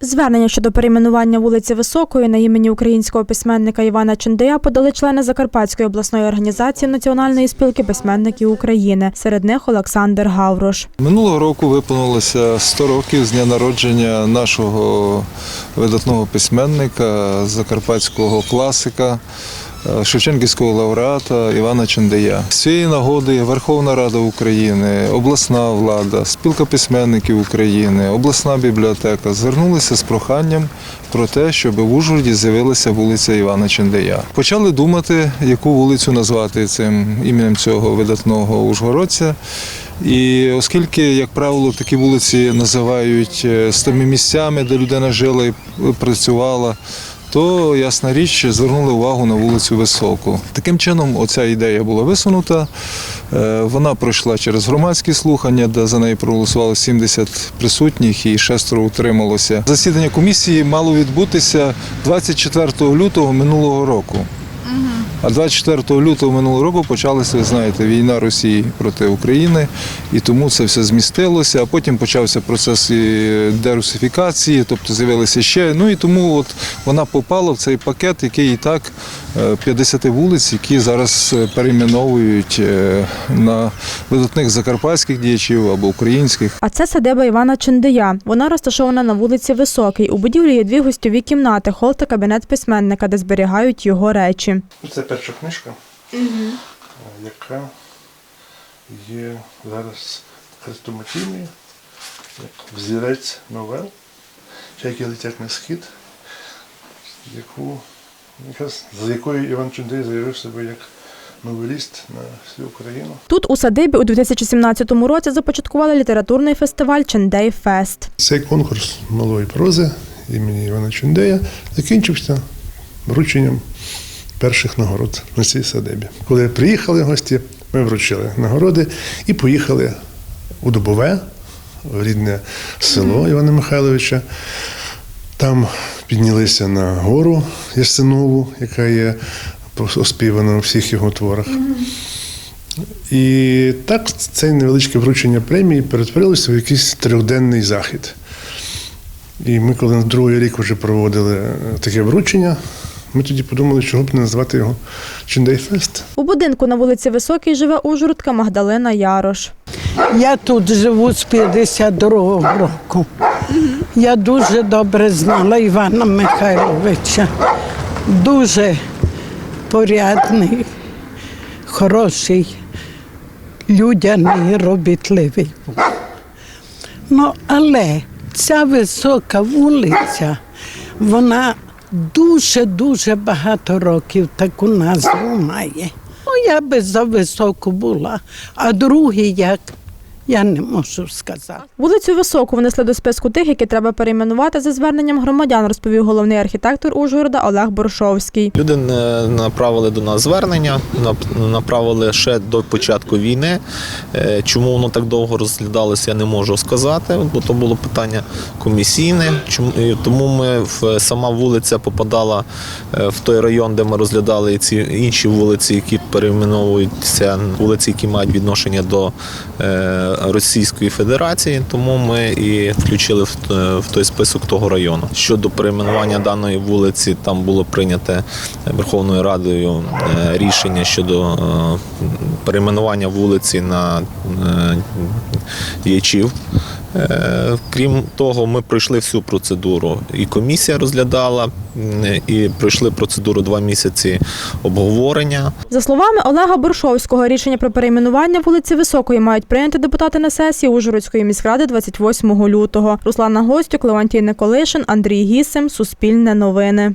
Звернення щодо перейменування вулиці Високої на імені українського письменника Івана Чендея подали члени Закарпатської обласної організації Національної спілки письменників України. Серед них Олександр Гаврош. Минулого року виповнилося 100 років з дня народження нашого видатного письменника, закарпатського класика, Шевченківського лауреата Івана Чендея. З цієї нагоди Верховна Рада України, обласна влада, спілка письменників України, обласна бібліотека звернулися з проханням про те, щоб в Ужгороді з'явилася вулиця Івана Чендея. Почали думати, яку вулицю назвати цим іменем цього видатного ужгородця. І оскільки, як правило, такі вулиці називають е, з тими місцями, де людина жила і працювала, то ясна річ звернули увагу на вулицю Високу. Таким чином, оця ідея була висунута. Е, Вона пройшла через громадські слухання, де за неї проголосували 70 присутніх і шестеро утрималося. Засідання комісії мало відбутися 24 лютого минулого року. А 24 лютого минулого року почалася, ви знаєте, війна Росії проти України, і тому це все змістилося. А потім почався процес дерусифікації, тобто з'явилися ще. Ну і тому от вона попала в цей пакет, який і так е, 50 вулиць, які зараз е, перейменовують е, на видатних закарпатських діячів або українських. А це садиба Івана Чендея. Вона розташована на вулиці Високій. У будівлі є дві гостьові кімнати, хол та кабінет письменника, де зберігають його речі. Це перша книжка, е, яка є зараз хрестоматійною, як взірець новел, чайки летять на схід, яку, якраз, з якою Іван Чундей заявив себе як новеліст на всю Україну. Тут у садибі у 2017 році започаткували літературний фестиваль Чендей Фест. Цей конкурс малої прози імені Івана Чундея закінчився врученням перших нагород на цій садибі. Коли приїхали гості, ми вручили нагороди і поїхали у Дубове, в рідне село Івана Михайловича. Там піднялися на гору Ясинову, яка є оспівана у всіх його творах. І так це невеличке вручення премії перетворилося в якийсь трьохденний захід. І ми, коли на другий рік вже проводили е, таке вручення, ми тоді подумали, чого б не назвати його Чендейфест. У будинку на вулиці Високій живе ужгородка Магдалина Ярош. Я тут живу з 52-го року. Я дуже добре знала Івана Михайловича. Дуже порядний, хороший, людяний, робітливий був. Ну, але ця висока вулиця, вона дуже-дуже багато років таку назву має. Ну, я би за високу була, а другий як, я не можу сказати. Вулицю Високу внесли до списку тих, які треба перейменувати за зверненням громадян, розповів головний архітектор Ужгорода Олег Боршовський. Люди е, направили до нас звернення, нап- направили ще до початку війни. Е, Чому воно так довго розглядалося, я не можу сказати, бо то було питання комісійне. Чому тому ми в сама вулиця попадала е, в той район, де ми розглядали і ці інші вулиці, які перейменовуються, вулиці, які мають відношення до Російської Федерації. Тому ми і включили в, той список того району. Щодо перейменування даної вулиці, там було прийнято Верховною Радою е, рішення щодо е, перейменування вулиці на е, діячів. Е, Крім того, ми пройшли всю процедуру. І комісія розглядала, і пройшли процедуру два місяці обговорення. За словами Олега Боршовського, рішення про перейменування вулиці Високої мають прийняти депутати на сесії Ужгородської міськради 28 лютого. Руслана Гостюк, Левантій Николишин, Андрій Гісим, Суспільне новини.